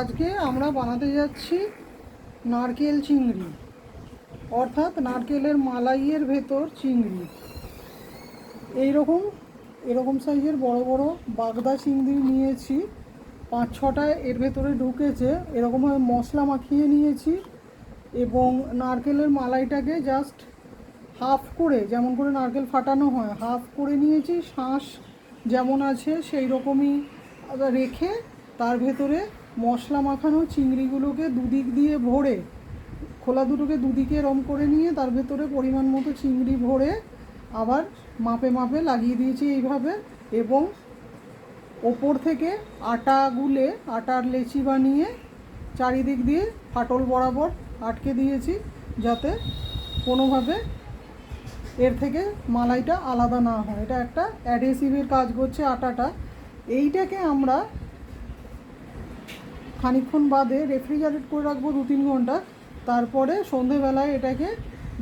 আজকে আমরা বানাতে যাচ্ছি নারকেল চিংড়ি, অর্থাৎ নারকেলের মালাইয়ের ভেতর চিংড়ি। এই রকম এরকম সাইজের বড় বড় বাগদা চিংড়ি নিয়েছি, পাঁচ ছটা এর ভেতরে ঢুকেছে এরকমভাবে মশলা মাখিয়ে নিয়েছি এবং নারকেলের মালাইটাকে জাস্ট হাফ করে, যেমন করে নারকেল ফাটানো হয় হাফ করে নিয়েছি, শাঁস যেমন আছে সেই রকমই রেখে তার ভেতরে মশলা মাখানো চিংড়িগুলোকে দুদিক দিয়ে ভরে, খোলা দুটোকে দুদিকে রম করে নিয়ে তার ভেতরে পরিমাণ মতো চিংড়ি ভরে আবার মাপে মাপে লাগিয়ে দিয়েছি এইভাবে এবং ওপর থেকে আটা গুলে আটার লেচি বানিয়ে চারিদিক দিয়ে ফাটল বরাবর আটকে দিয়েছি যাতে কোনোভাবে এর থেকে মালাইটা আলাদা না হয়। এটা একটা অ্যাডহেসিভের কাজ করছে আটাটা। এইটাকে আমরা খানিকক্ষণ বাদে রেফ্রিজারেট করে রাখব দু তিন ঘণ্টা। তারপরে সন্ধেবেলায় এটাকে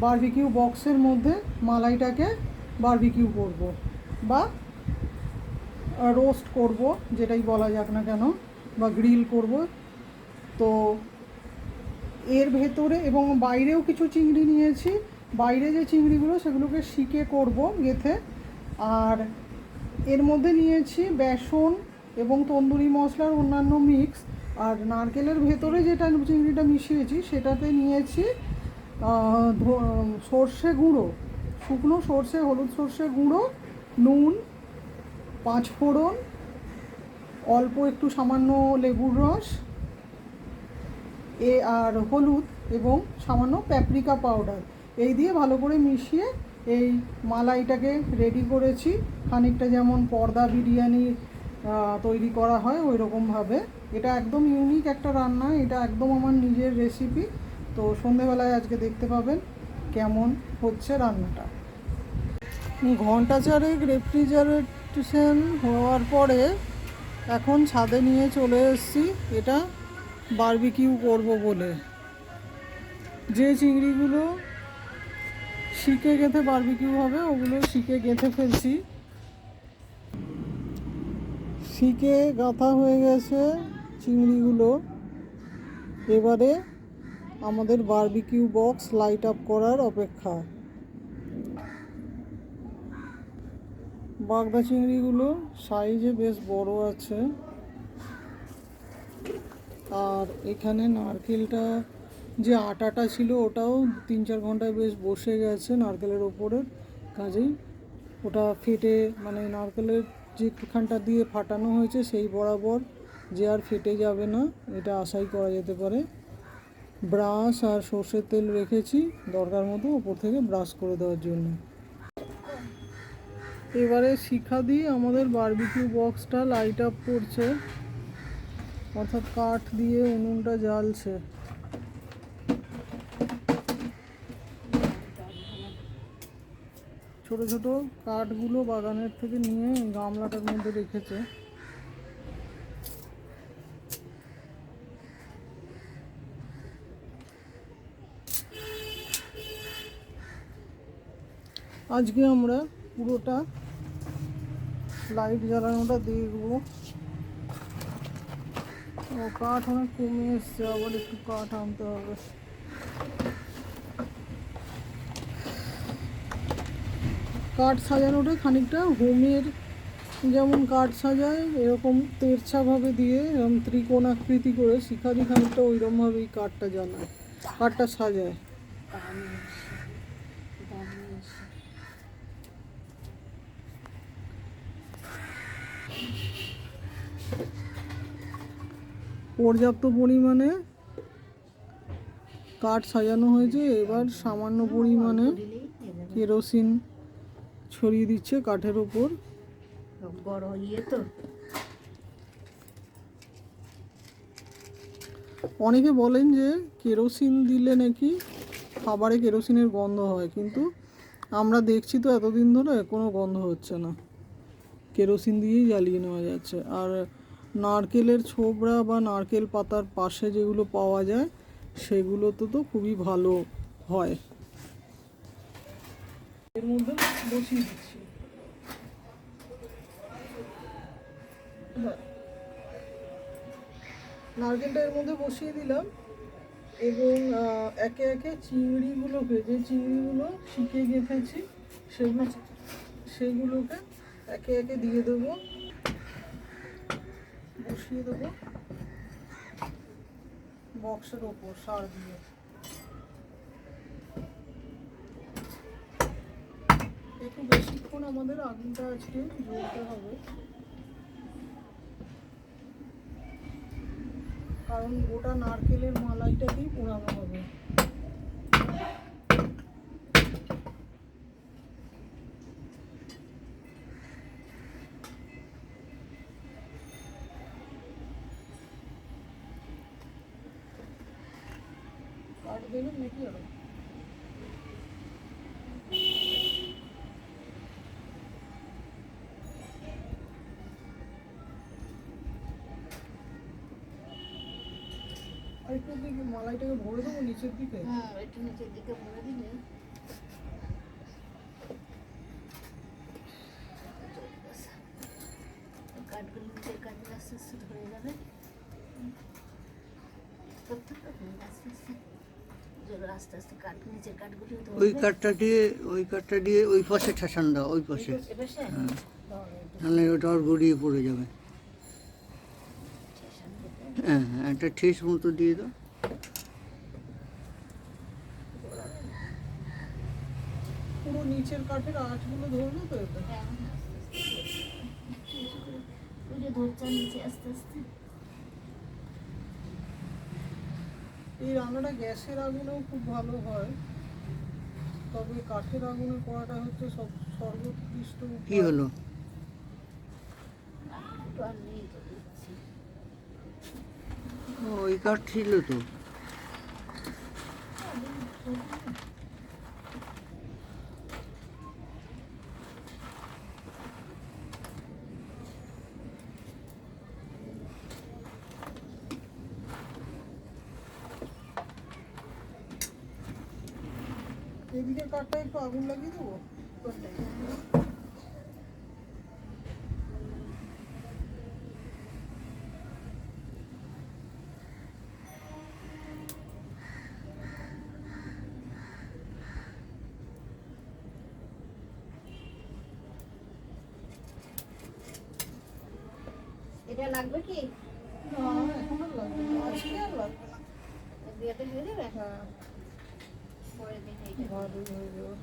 বারবিকিউ বক্সের মধ্যে মালাইটাকে বারবিকিউ করব বা রোস্ট করব, যেটাই বলা যাক না কেন, বা গ্রিল করব। তো এর ভেতরে এবং বাইরেও কিছু চিংড়ি নিয়েছি। বাইরে যে চিংড়িগুলো, সেগুলোকে শিকে করব গেথে। আর এর মধ্যে নিয়েছি বেসন এবং তন্দুরি মশলার অন্যান্য মিক্স আর নারকেলের ভেতরে যেটা চিংড়িটা মিশিয়েছি সেটাতে নিয়েছি সর্ষে গুঁড়ো শুকনো সর্ষে হলুদ সর্ষে গুঁড়ো নুন পাঁচ ফোড়ন অল্প একটু সামান্য লেবুর রস এ আর হলুদ এবং সামান্য প্যাপরিকা পাউডার এই দিয়ে ভালো করে মিশিয়ে এই মালাইটাকে রেডি করেছি। খানিকটা যেমন পর্দা বিরিয়ানি আহ, তৈরি করা হয় ওই রকমভাবে এটা একদম ইউনিক একটা রান্না, এটা একদম আমার নিজের রেসিপি তো সন্ধেবেলায় আজকে দেখতে পাবেন কেমন হচ্ছে রান্নাটা। ঘণ্টা চারেক হওয়ার পরে এখন ছাদে নিয়ে চলে এসেছি। এটা বারবিকিউ করব বলে। যে চিংড়িগুলো শিখে গেঁথে বারবিকিউ হবে, ওগুলো শিখে গেঁথে ফেলছি। শিকে গাঁথা হয়ে গেছে চিংড়িগুলো। এবারে আমাদের বারবিকিউ বক্স লাইট আপ করার অপেক্ষা। বাগদা চিংড়িগুলো সাইজে বেশ বড় আছে। আর এখানে নারকেলটা যে আটাটা ছিল ওটাও তিন চার ঘন্টায় বেশ বসে গেছে নারকেলের ওপরে। কাজেই ওটা ফেটে মানে নারকেলের যেখানটা দিয়ে ফাটানো হয়েছে, সেই বরাবর যে আর ফেটে যাবে না, এটা আশাই করা যেতে পারে। ব্রাশ আর সর্ষের তেল রেখেছি দরকার মতো ওপর থেকে ব্রাশ করে দেওয়ার জন্য। এবারে শিখা দিয়ে আমাদের বারবিকিউ বক্সটা লাইট আপ করছে। অর্থাৎ কাঠ দিয়ে উনুনটা জ্বালছে। ছোট ছোট কাঠগুলো বাগানের থেকে নিয়ে গামলাটার মধ্যে রেখেছে। আজকে আমরা পুরোটা লাইট জ্বালানোটা দেখব। ও, কাঠ অনেক কমে এসছে, আবার একটু কাঠ আনতে হবে। কাঠ সাজানোটা খানিকটা, হোমের যেমন কাঠ সাজায়, এরকম তেরছাভাবে দিয়ে এরকম ত্রিকোণ আকৃতি করে শিখারি খানিকটা ওইরকমভাবেই কাঠটা জানায়, কাঠটা সাজায়। পর্যাপ্ত পরিমাণে কাঠ সাজানো হয়েছে, এবার সামান্য পরিমাণে কেরোসিন ছড়িয়ে দিচ্ছে কাঠের ওপর বড় ইয়ে তো। অনেকে বলেন যে কেরোসিন দিলে নাকি খাবারে কেরোসিনের গন্ধ হয় কিন্তু আমরা দেখছি তো এতদিন ধরে কোনো গন্ধ হচ্ছে না। কেরোসিন দিয়েই জ্বালিয়ে নেওয়া যাচ্ছে। আর নারকেলের ছোবড়া বা নারকেল পাতার পাশে যেগুলো পাওয়া যায় সেগুলোতে তো খুবই ভালো হয়। এর মধ্যে বসিয়ে দিচ্ছি। নারকেলটা এর মধ্যে বসিয়ে দিলাম এবং একে একে চিংড়িগুলোকে যে চিংড়িগুলো শিখে গেঁথেছি, সেগুলো সেগুলোকে একে একে দিয়ে দেবো। বসিয়ে দেবো। বক্সের ওপর সার দিয়ে। একটু বেশিক্ষণ আমাদের আগুনটা আজকে জ্বলতে হবে। কারণ গোটা নারকেলের মালাইটাকেই পোড়ানো হবে। কাঠ দিলে দিকে মালাইটাকে ভরে দেবো নিচের দিকে? হুম একটু নিচের দিকে ভরে দিলে। কাঠগুলো নিচের কাঠগুলো আস্তে আস্তে ধরে যাবে। আস্তে আস্তে কাঠ নিচের কাঠগুলো ওই কাঠটা দিয়ে ওই কাঠটা দিয়ে ওই পাশে ঠাসান দাও ওই পাশে। হ্যাঁ। নাহলে ওটা আর গড়িয়ে পড়ে যাবে। হ্যাঁ হ্যাঁ একটা ঠেস মতো দিয়ে দাও। পুরো নিচের কাঠের আঁচগুলো ধরলো তো এটা ওই যে ধরছে নিচে আস্তে আস্তে। এই রান্নাটা গ্যাসের আগুনেও খুব ভালো হয়। তবে কাঠের আগুনে করাটা হচ্ছে সব সর্বোৎকৃষ্ট কি হলো একটু আর নেই তো দিচ্ছি ও, ওই কাঠ ছিল তো। এদিকে কাঠটা একটু আগুন লাগিয়ে দেবো? এটা লাগবে কি? লাগবে বিয়েতে হয়ে যাবে হ্যাঁ। পরে হয়ে যাবে।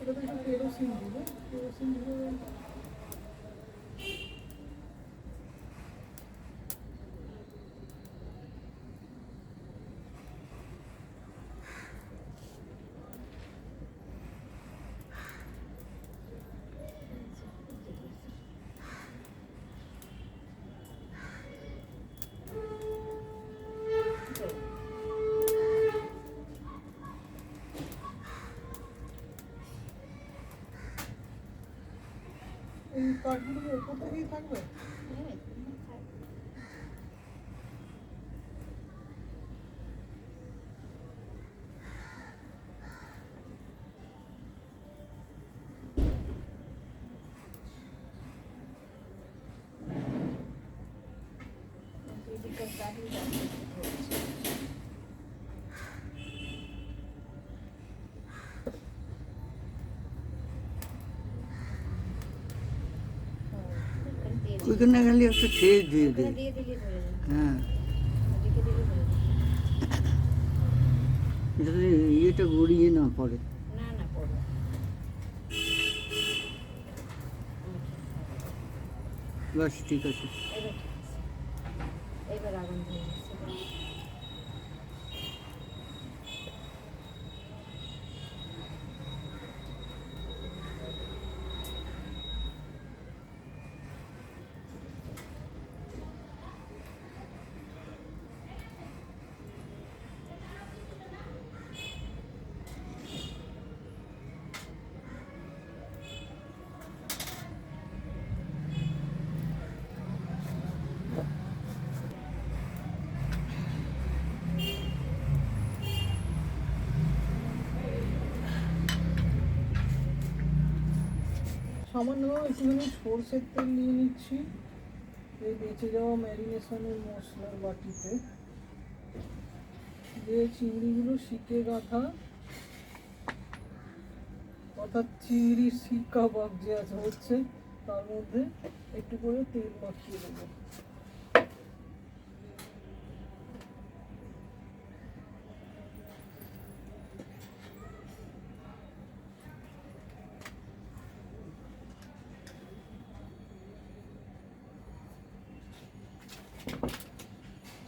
এটা তো কেরোসিন দিবে। কেরোসিন দিলে এই কার্ডগুলো ওপর থেকেই থাকবে এদিকে গাড়ি যাচ্ছে ওইখানে খালি একটা ঠেস দিয়ে দিয়ে হ্যাঁ যাতে ইয়েটা গড়িয়ে না পড়ে। বাস ঠিক আছে এবার ঠিক আছে এবার আগুন ধরে গেছে সামান্য একটুখানি সর্ষের তেল নিয়ে নিচ্ছি। এই বেঁচে যাওয়া ম্যারিনেশনের মশলার বাটিতে। যে চিংড়িগুলো শিকে গাঁথা অর্থাৎ চিংড়ি শিক কাবাব যে আছে হচ্ছে, তার মধ্যে একটু করে তেল মাখিয়ে দেবো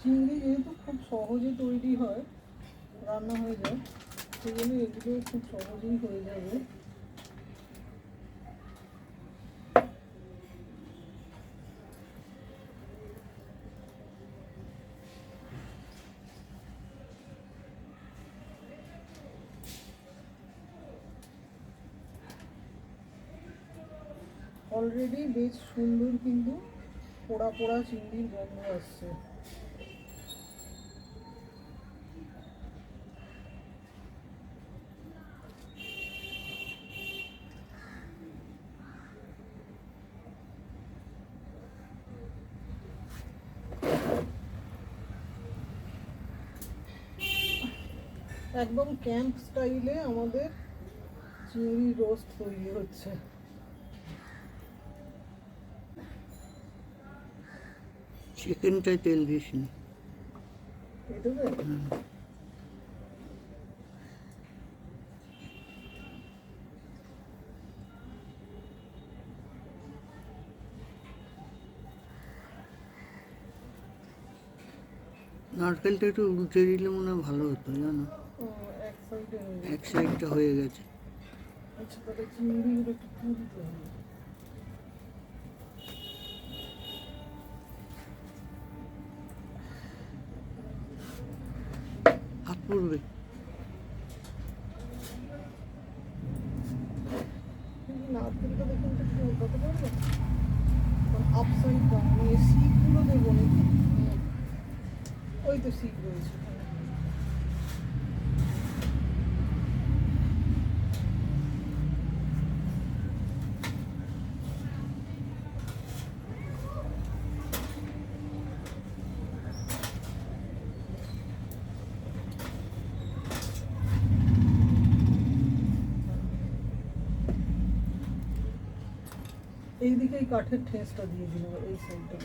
চিংড়ি যেহেতু খুব সহজে তৈরি হয়, রান্না হয়ে যায়। জন্য এগুলো খুব সহজেই হয়ে যাবে অলরেডি বেশ সুন্দর কিন্তু পোড়া পোড়া চিংড়ির গন্ধ আসছে। একদম ক্যাম্প স্টাইলে আমাদের চিংড়ি রোস্ট তৈরি হচ্ছে। চিকেনটায় তেল দিস নি নারকেলটা একটু উল্টে দিলে মনে হয় ভালো হতো জানো? এক সাইডে সাইডটা হয়ে গেছে। আচ্ছা তাহলে চিংড়িগুলো একটু তুলতে হবে হাত পড়বে। পারব ডাউন মানে শিকগুলো দেবো নাকি? ওই তো শিক রয়েছে। এই দিকেই কাঠের ঠেসটা দিয়ে দিল এই সাইডটা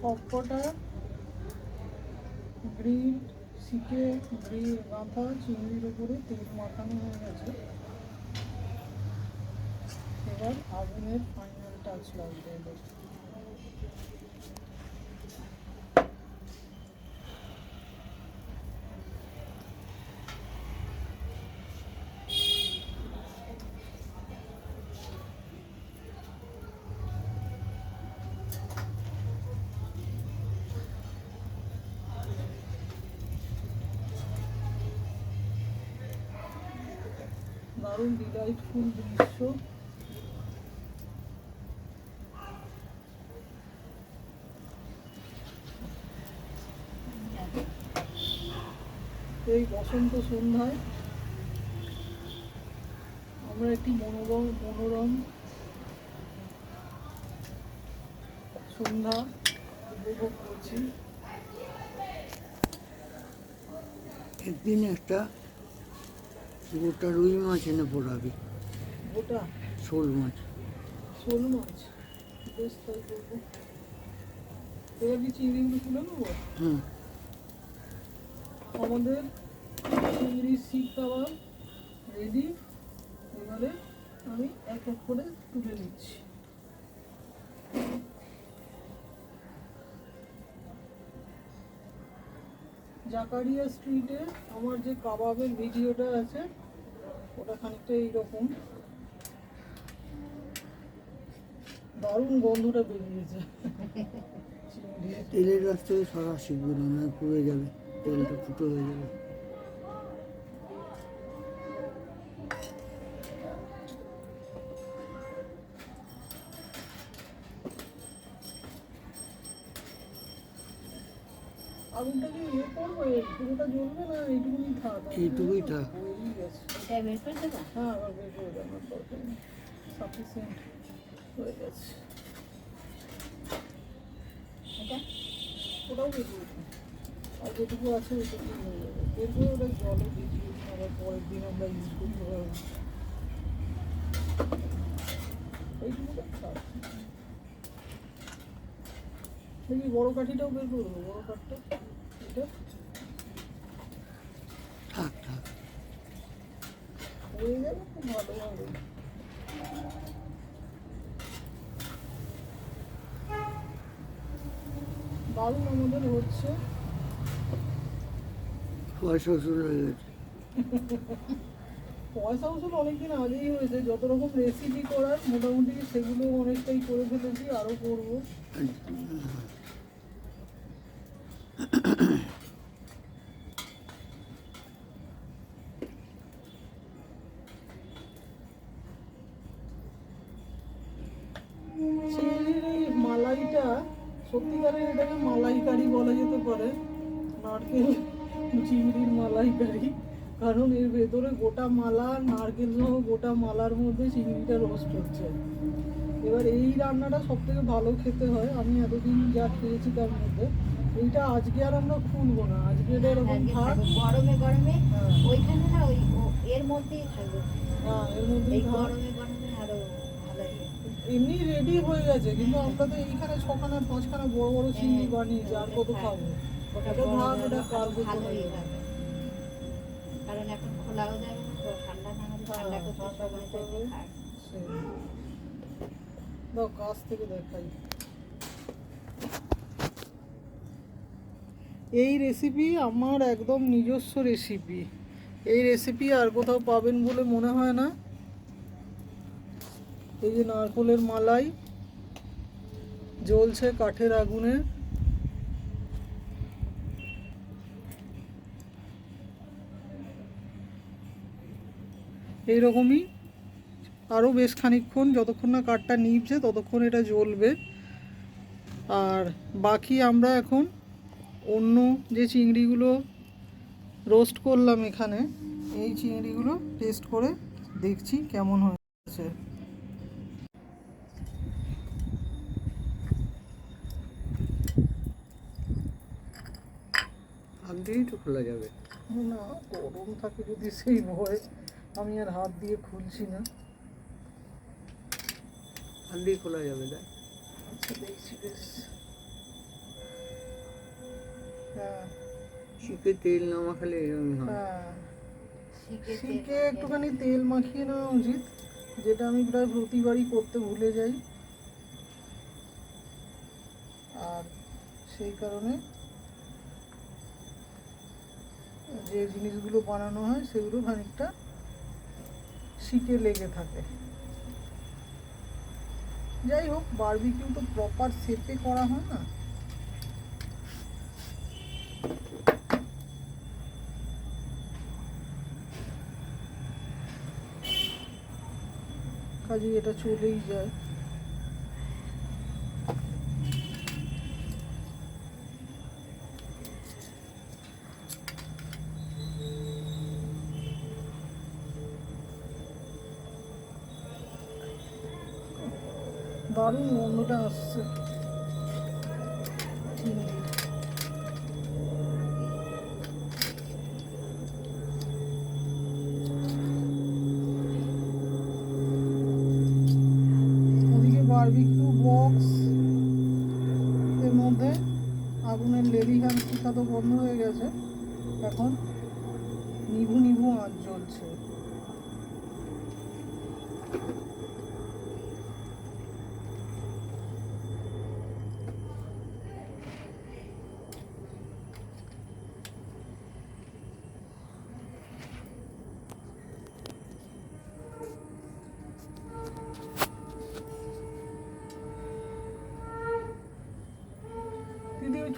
সবকটা গ্রিন শিখে গ্রিল গাঁথা চিংড়ির উপরে তেল মাখানো হয়ে গেছে। এবার আগুনের ফাইনাল টাচ লাগবে ডিলাইটফুল দৃশ্য এই বসন্ত সন্ধ্যায় আমরা একটি মনোরম মনোরম সন্ধ্যা উপভোগ করছি। একদিন একটা গোটা রুই মাছ এনে পোড়াবি গোটা? শোল মাছ। শোল মাছ? বেশ তাই করব। এবার কি চিংড়িগুলো তুলে নেব? হুম। আমাদের চিংড়ি শিক কাবাব রেডি। এবারে আমি এক এক করে তুলে নিচ্ছি। জাকারিয়া স্ট্রিটে আমার যে কাবাবের ভিডিওটা আছে, ওটা খানিকটা এইরকম দারুণ গন্ধটা বেরিয়েছে। তেলের গাছ থেকে সরা শিখবে না না পুড়ে যাবে, তেলটা ফুটো হয়ে যাবে। গেছে। এটা? ওটাও বের করে দিন। আর যেটুকু আছে ওইটুকু হয়ে যাবে বের ওটা জলে আবার পরের দিন আমরা ইউজ করতে পারব এইটুকুটা থাক। দেখি বড় কাঠিটাও বের করব বড় কাঠটা। এটা থাক থাক হয়ে যাবে খুব ভালো হবে দারুণ আমাদের হচ্ছে পয়সা ওষুধ হয়ে গেছে। পয়সা উসুল অনেকদিন আগেই হয়েছে। যত রকম রেসিপি করার মোটামুটি সেগুলো অনেকটাই করে ফেলেছি আরও করব চিংড়ির এই মালাইটা সত্যিকারের এটাকে মালাইকারি বলা যেতে পারে। নারকেল চিংড়ির মালাইকারি। কারণ এর ভেতরে গোটা মালা নারকেল সহ গোটা মালার মধ্যে চিংড়িটা রোস্ট হচ্ছে। এবার এই রান্নাটা সব থেকে ভালো খেতে হয়। আমি এতদিন যা খেয়েছি তার মধ্যে। এইটা আজকে আর আমরা খুলবো না। আজকে এটা এরকম থাকবে। গরমে গরমে। হ্যাঁ। ওইখানে না ওই এর মধ্যেই থাকবে হ্যাঁ এর মধ্যেই গরমে গরমে আরও ভালো লাগে এমনি রেডি হয়ে গেছে কিন্তু আমরা তো এইখানে ছখানা পাঁচখানা বড় বড় চিংড়ি হ্যাঁ, বানিয়েছি আর কত হ্যাঁ। খাব। ওটা ভাগ ওটা আরও কার্বো ভালোই লাগে। কারণ এখন খোলাও যাবে না ঠান্ডা না ঠান্ডা হ্যাঁ, করতে সময় কাছ থেকে দেখাই। এই রেসিপি আমার একদম নিজস্ব রেসিপি এই রেসিপি আর কোথাও পাবেন বলে মনে হয় না। এই যে নারকোলের মালাই জ্বলছে কাঠের আগুনে। এইরকমই আরও বেশ খানিকক্ষণ যতক্ষণ না কাঠটা নিভছে ততক্ষণ এটা জ্বলবে। আর বাকি আমরা এখন অন্য যে চিংড়িগুলো রোস্ট করলাম এখানে, এই চিংড়িগুলো টেস্ট করে দেখছি কেমন হয়েছে। দিয়েই তো খোলা যাবে। না গরম থাকে যদি সেই ভয়। আমি আর হাত দিয়ে খুলছি না। হাত দিয়ে খোলা যাবে দেখ আচ্ছা দেখছি বেশ হ্যাঁ। শিখে তেল না মাখালে এরকমই হয়। হ্যাঁ। শিখে একটুখানি তেল মাখিয়ে নেওয়া উচিত যেটা আমি প্রায় প্রতিবারই করতে ভুলে যাই। আর সেই কারণে যে জিনিসগুলো বানানো হয়, সেগুলো খানিকটা শিখে লেগে থাকে। যাই হোক বারবিকিউ তো প্রপার সেপে করা হয় না। কাজে এটা চলেই যায়। দারুণ গন্ধটা আসছে।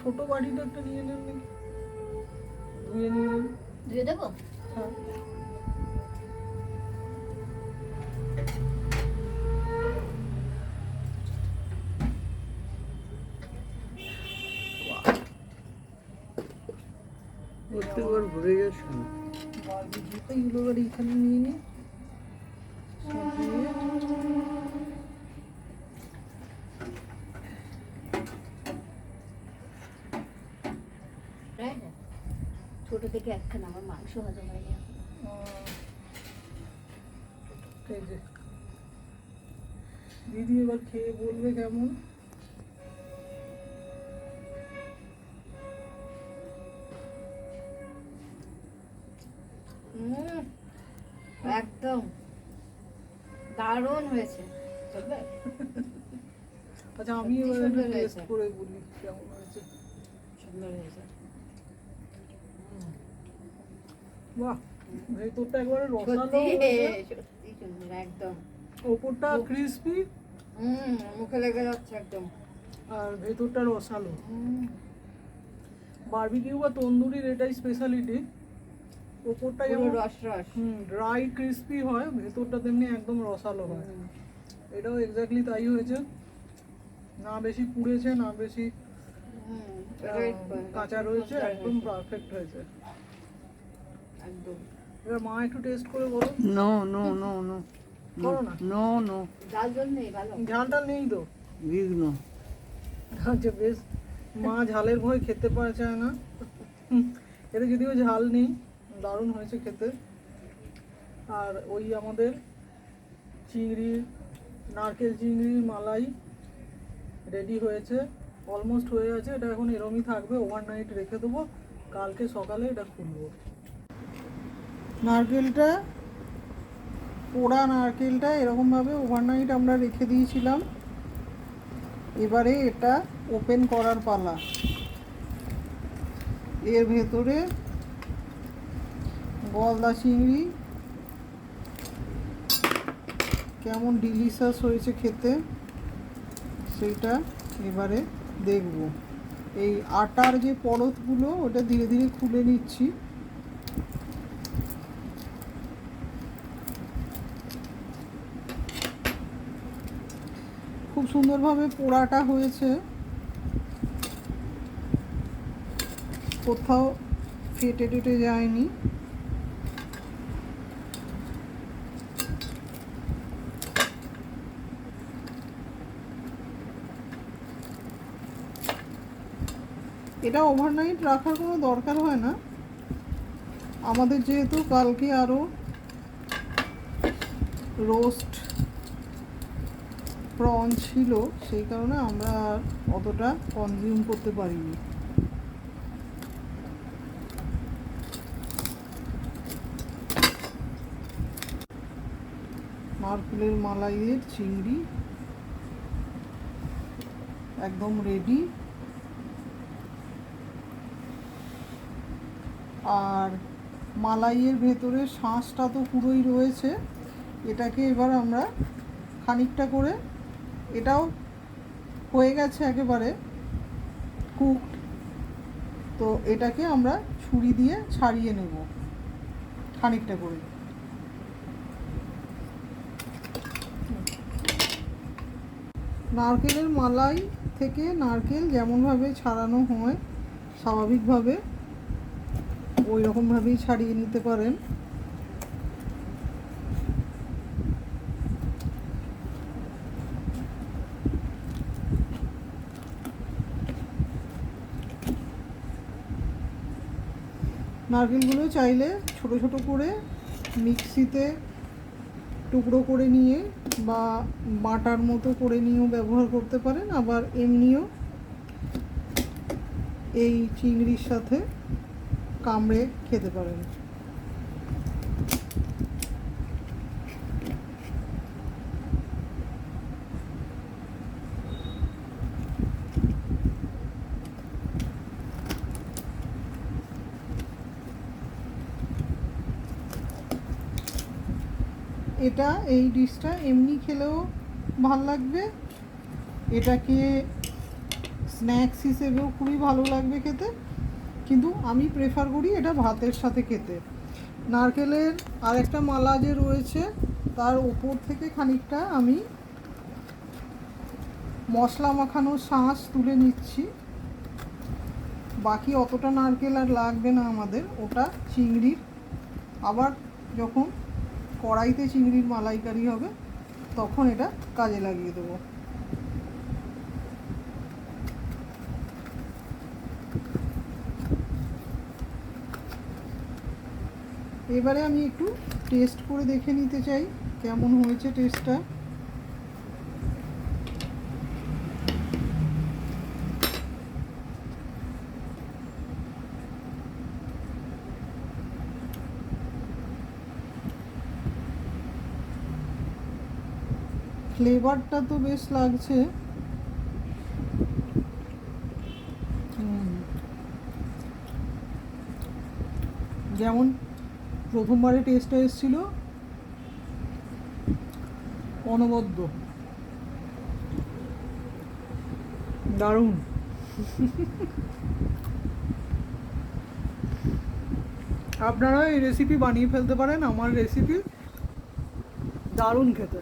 ছোট বাটিটা একটা নিয়ে নেন নাকি? ধুয়ে নিয়ে নেন। ধুয়ে দেবো? ছোট থেকে একখানা আমার মাংস হজম হয়নি দিদি এবার খেয়ে বলবে কেমন? একদম। দারুণ হয়েছে। চলবে? আচ্ছা আমি এবার টেস্ট করে বলি কেমন হয়েছে। সুন্দর হয়েছে। বাহ ভেতরটা একবারে রসালো সত্যি সুন্দর একদম। ওপরটা ক্রিসপি হুম মুখে লেগে যাচ্ছে একদম। আর ভেতরটা রসালো। বারবিকিউ বা তন্দুরির এটাই স্পেশালিটি ওপরটা যেমন রস রস। ড্রাই ক্রিসপি হয় ভেতরটা তেমনি একদম রসালো হয়। এটাও এক্স্যাক্টলি তাই হয়েছে। না বেশি পুড়েছে না বেশি হুম, কাঁচা রয়েছে একদম পারফেক্ট হয়েছে। একদম। এবার মা একটু টেস্ট করে বলো। নো নো নো নো করো না। নো নো ডাল জল নেই ভালো। ঝালটা নেই তো? বিঘ্ন আচ্ছা বেশ মা ঝালের ভয় খেতে পারে চায় না। এতে যদিও ঝাল নেই দারুণ হয়েছে খেতে। আর ওই আমাদের চিংড়ি নারকেল চিংড়ি মালাই রেডি হয়েছে। অলমোস্ট হয়ে আছে এটা এখন এরমই থাকবে। ওভারনাইট রেখে দেবো। কালকে সকালে এটা খুলবো। নারকেলটা, পোড়া নারকেলটা এরকমভাবে ওভারনাইট আমরা রেখে দিয়েছিলাম। এবারে এটা ওপেন করার পালা। এর ভেতরে গলদা চিংড়ি, কেমন ডিলিশাস হয়েছে খেতে, সেইটা এবারে দেখব। এই আটার যে পরতগুলো ওটা ধীরে ধীরে খুলে নিচ্ছি খুব সুন্দরভাবে পোড়াটা হয়েছে। কোথাও ফেটে টেটে যায়নি। এটা ওভারনাইট রাখার কোনো দরকার হয় না। আমাদের যেহেতু কালকে আরও রোস্ট প্রন ছিল, সেই কারণে আমরা আর অতটা কনজিউম করতে পারিনি। নারকেলের মালাইয়ের চিংড়ি একদম রেডি আর মালাইয়ের ভেতরে শাঁসটা তো পুরোই রয়েছে। এটাকে এবার আমরা খানিকটা করে এটাও হয়ে গেছে একেবারে কুক তো এটাকে আমরা ছুরি দিয়ে ছাড়িয়ে নেব খানিকটা করে। নারকেলের মালাই থেকে নারকেল যেমনভাবে ছাড়ানো হয়, স্বাভাবিকভাবে ওই রকমভাবেই ছাড়িয়ে নিতে পারেন। নারকেলগুলো চাইলে ছোট ছোট করে মিক্সিতে টুকরো করে নিয়ে বা বাটার মতো করে নিয়েও ব্যবহার করতে পারেন। আবার এমনিও এই চিংড়ির সাথে কামড়ে খেতে পারেন। এটা, এই ডিশটা এমনি খেলেও ভালো লাগবে। এটাকে স্ন্যাক্স হিসেবেও খুবই ভালো লাগবে খেতে। কিন্তু আমি প্রেফার করি এটা ভাতের সাথে খেতে। নারকেলের আরেকটা মালা যে রয়েছে, তার ওপর থেকে খানিকটা আমি মশলা মাখানো শাঁস তুলে নিচ্ছি। বাকি অতটা নারকেল আর লাগবে না আমাদের, ওটা চিংড়ির। আবার যখন কড়াইতে চিংড়ির মালাইকারি হবে, তখন এটা কাজে লাগিয়ে দেবো। এবারে আমি একটু টেস্ট করে দেখে নিতে চাই, কেমন হয়েছে টেস্টটা ফ্লেভারটা তো বেশ লাগছে। যেমন প্রথমবারে টেস্টটা এসেছিল অনবদ্য। দারুণ। আপনারা এই রেসিপি বানিয়ে ফেলতে পারেন, আমার রেসিপি দারুণ খেতে।